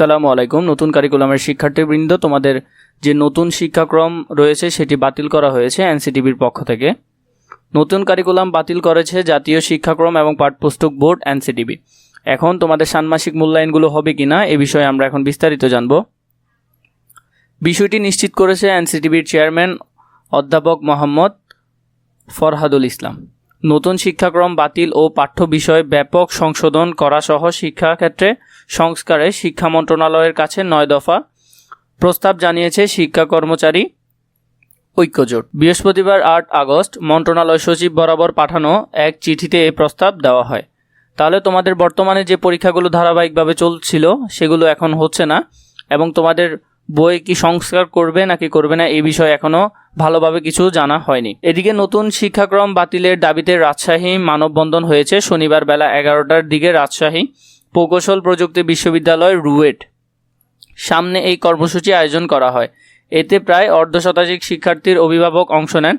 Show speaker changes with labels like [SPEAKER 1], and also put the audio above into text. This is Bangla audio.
[SPEAKER 1] আসসালামু আলাইকুম। নতুন কারিকুলামের শিক্ষার্থীবৃন্দ, তোমাদের যে নতুন শিক্ষাক্রম রয়েছে সেটি বাতিল করা হয়েছে এনসিটিভির পক্ষ থেকে। নতুন কারিকুলাম বাতিল করেছে জাতীয় শিক্ষাক্রম এবং পাঠ্যপুস্তক বোর্ড এনসিটিভি। এখন তোমাদের ষান্মাসিক মূল্যায়নগুলো হবে কিনা এ বিষয়ে আমরা এখন বিস্তারিত জানব। বিষয়টি নিশ্চিত করেছে এনসিটিভির চেয়ারম্যান অধ্যাপক মোহাম্মদ ফরহাদুল ইসলাম। নতুন শিক্ষাক্রম বাতিল ও পাঠ্য বিষয় ব্যাপক সংশোধন করা সহ শিক্ষাক্ষেত্রে সংস্কারে শিক্ষা মন্ত্রণালয়ের কাছে নয় দফা প্রস্তাব জানিয়েছে শিক্ষা কর্মচারী ঐক্যজোট। বৃহস্পতিবার আট আগস্ট মন্ত্রণালয় সচিব বরাবর পাঠানো এক চিঠিতে এই প্রস্তাব দেওয়া হয়। তাহলে তোমাদের বর্তমানে যে পরীক্ষাগুলো ধারাবাহিকভাবে চলছিল সেগুলো এখন হচ্ছে না? এবং তোমাদের বই কি সংস্কার করবে নাকি করবে না এই বিষয়ে এখনও ভালোভাবে কিছু জানা হয়নি। এদিকে নতুন শিক্ষাক্রম বাতিলের দাবিতে রাজশাহী মানববন্ধন হয়েছে শনিবার বেলা এগারোটার দিকে রাজশাহী প্রকৌশল প্রযুক্তি বিশ্ববিদ্যালয় রুয়েট। সামনে এই কর্মসূচি আয়োজন করা হয়। এতে প্রায় অর্ধশতাধিক শিক্ষার্থীর অভিভাবক অংশ নেন।